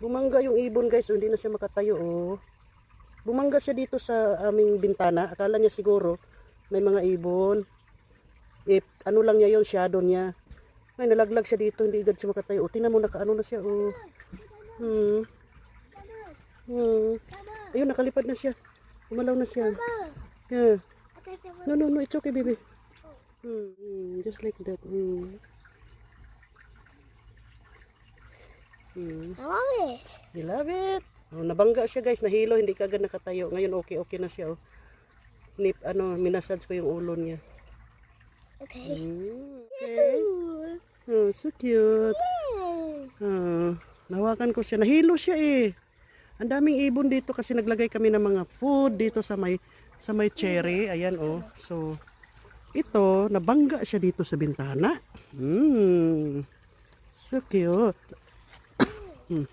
Bumangga yung ibon guys, oh, hindi na siya makatayo oh. Bumangga siya dito sa aming bintana. Akala niya siguro may mga ibon. Eh, ano lang niya yon shadow niya. Ay, nalaglag siya dito, hindi agad siya makatayo. Oh, tingnan mo, nakaano na siya oh. Hmm. Hmm. Ayun, nakalipad na siya. Umalaw na siya. Yeah. No, no, no, it's okay, baby. Hmm. hmm, Just like that. Hmm. Hmm. I love it. You love it. Oh, nabangga siya guys, nahilo, hindi ka agad nakatayo. Ngayon okay, okay na siya. Oh. Nip, ano, minasage ko yung ulo niya. Okay. Hmm, okay. Oh, so cute. Ah, nawakan ko siya. Nahilo siya eh. Ang daming ibon dito kasi naglagay kami ng mga food dito sa may sa may cherry. Ayan oh. So ito, nabangga siya dito sa bintana. Hmm. So cute. Hmm.